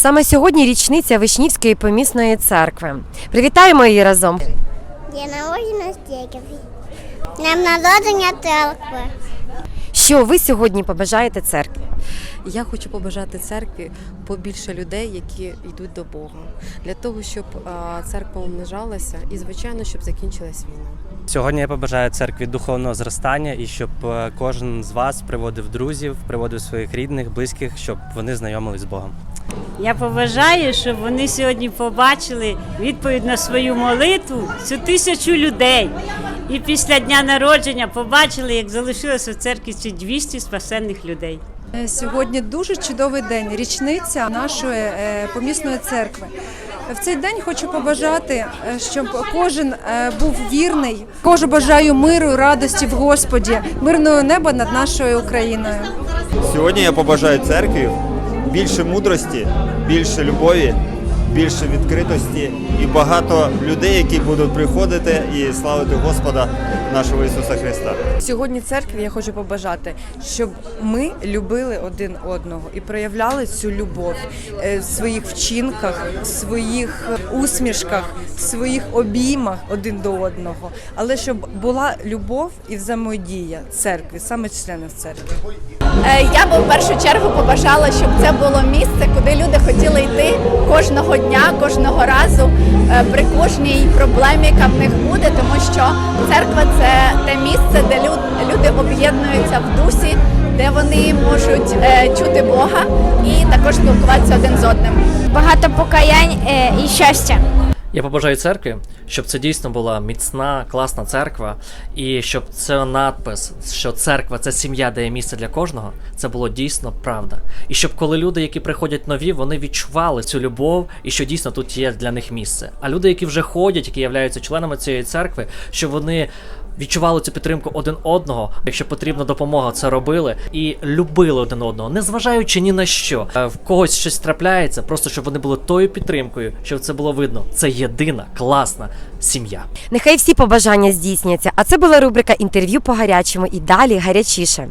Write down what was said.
Саме сьогодні річниця Вишнівської помісної церкви. Привітаємо її разом. Я народжена стейкові. Днем народження церкви. Що ви сьогодні побажаєте церкві? Я хочу побажати церкві побільше людей, які йдуть до Бога, для того, щоб церква умножалася і, звичайно, щоб закінчилась війна. Сьогодні я побажаю церкві духовного зростання і щоб е, кожен з вас приводив друзів, приводив своїх рідних, близьких, щоб вони знайомились з Богом. Я побажаю, щоб вони сьогодні побачили відповідь на свою молитву цю тисячу людей. І після дня народження побачили, як залишилося в церкві ці 200 спасенних людей. Е, Сьогодні дуже чудовий день, річниця нашої е, помісної церкви. В цей день хочу побажати, е, щоб кожен був вірний. Кожу бажаю миру, радості в Господі, мирного неба над нашою Україною. Сьогодні я побажаю церкві більше мудрості, більше любові, більше відкритості і багато людей, які будуть приходити і славити Господа нашого Ісуса Христа. Сьогодні церкві я хочу побажати, щоб ми любили один одного і проявляли цю любов е, в своїх вчинках, в своїх усмішках, в своїх обіймах один до одного. Але щоб була любов і взаємодія церкви, саме членів церкви. Е, Я би в першу чергу побажала, щоб це було місце, куди люди хотіли йти кожного дня, кожного разу е, при кожній проблемі, яка в них буде, тому що церква це те місце, де люди об'єднуються в дусі, де вони можуть е, чути Бога і також спілкуватися один з одним. Багато покаянь і щастя. Я побажаю церкві, щоб це дійсно була міцна, класна церква, і щоб це надпис, що церква це сім'я, де є місце для кожного, це було дійсно правда. І щоб коли люди, які приходять нові, вони відчували цю любов і що дійсно тут є для них місце. А люди, які вже ходять, які являються членами цієї церкви, щоб вони. Відчували цю підтримку один одного, якщо потрібна допомога, це робили і любили один одного, незважаючи ні на що. Е, В когось щось трапляється, просто щоб вони були тою підтримкою, щоб це було видно. Це єдина класна сім'я. Нехай всі побажання здійсняться. А це була рубрика інтерв'ю по гарячому і далі гарячіше.